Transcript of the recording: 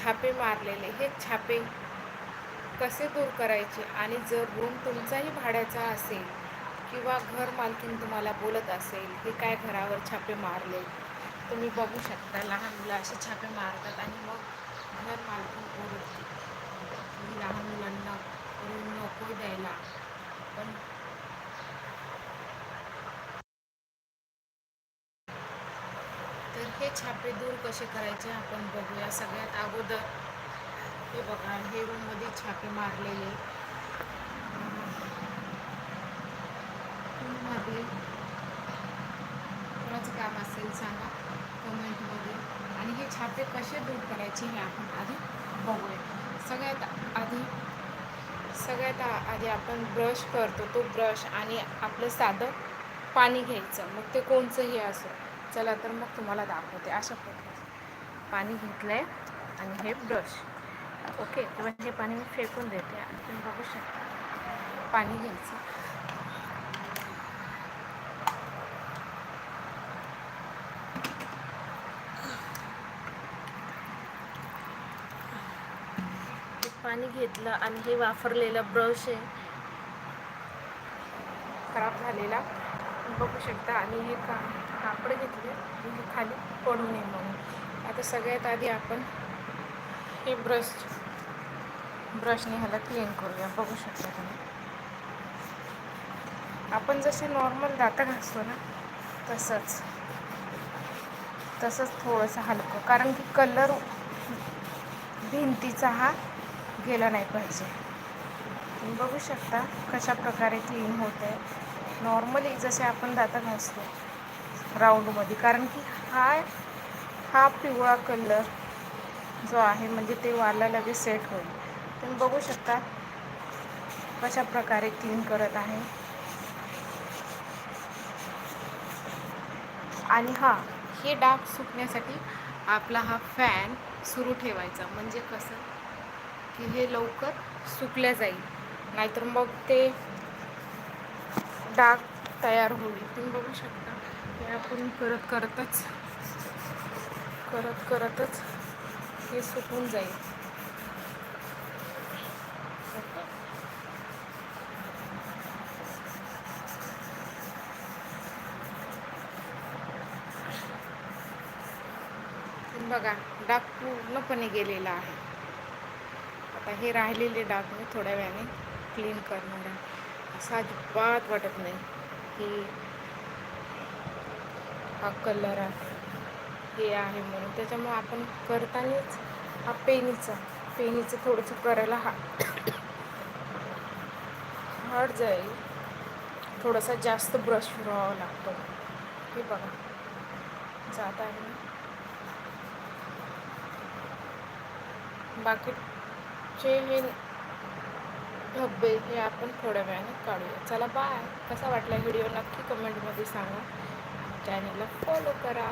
छापे मारलेले. हे छापे कसे दूर करायचे? आणि जर रूम तुमचाही भाड्याचा असेल किंवा घर मालकीन तुम्हाला बोलत असेल की काय घरावर छापे मारले? तुम्ही बघू शकता लहान मुलं असे छापे मारतात आणि मग घर मालकीन ओरडते. लहान मुलांना रूम नको द्या पण तर हे छापे दूर कसे करायचे आपण बघूया. सगळ्यात अगोदर हे बघा हे रूममध्ये छापे मारलेले. रूममध्ये कोणाचं काम असेल सांगा कमेंटमध्ये आणि हे छापे कसे दूर करायचे हे आपण आधी बघूया. सगळ्यात आधी सगळ्यात आधी आपण ब्रश करतो. तो ब्रश आणि आपलं साधं पाणी घ्यायचं. मग ते कोणचंही असो? चला तर मग तुम्हाला दाखवते. अशा प्रकारे पाणी घेतलं आहे आणि हे ब्रश. ओके किंवा हे पाणी मी फेकून देते. आणि तुम्ही बघू शकता. पाणी घ्यायचं. हे पाणी घेतलं आणि हे वापरलेलं ब्रश आहे. खराब झालेला. तुम्ही बघू शकता. आणि हे का कापड घेतले म्हणजे हे खाली पडू नये म्हणून. आता सगळ्यात आधी आपण हे ब्रश ब्रशने ह्याला क्लीन करूया. बघू शकता तुम्ही. आपण जसे नॉर्मल दातं घासतो ना तसंच. तसंच थोडंसं हलकं. कारण की कलर भिंतीचा हा गेला नाही पाहिजे. तुम्ही बघू शकता कशा प्रकारे क्लीन होत आहे नॉर्मली जसे आपण दातं घासतो राऊंडमध्ये. कारण की हा हा पिवळा कलर जो आहे म्हणजे ते वाला लगेच सेट होईल. तुम्ही बघू शकता कशा प्रकारे क्लीन करत आहे. आणि हा हे डाग सुकण्यासाठी आपला हा फॅन सुरू ठेवायचा. म्हणजे कसं की हे लवकर सुकल्या जाईल. नाहीतर मग ते डाग तयार होईल. तुम्ही बघू शकता. हे आपण करत करतच करत करतच हे सुकून जाईल. बघा डाग पूर्णपणे गेलेला आहे. आता हे राहिलेले डाग मी थोड्या वेळाने क्लीन करणार आहे. असं अजिबात वाटत नाही की हा कलर आहे. हे आहे म्हणून. त्याच्यामुळे आपण करतानाच हा पेनीचा पेनीचं थोडंसं करायला हा हार्ड जाईल. थोडासा जास्त ब्रश फिरवावा लागतो. हे बघा. जात आहे ना. बाकीचे हे धब्बे हे आपण थोड्या वेळाने काढूया. चला बाय कसा वाटला व्हिडिओ? नक्की कमेंटमध्ये सांगा. चॅनलला फॉलो करा.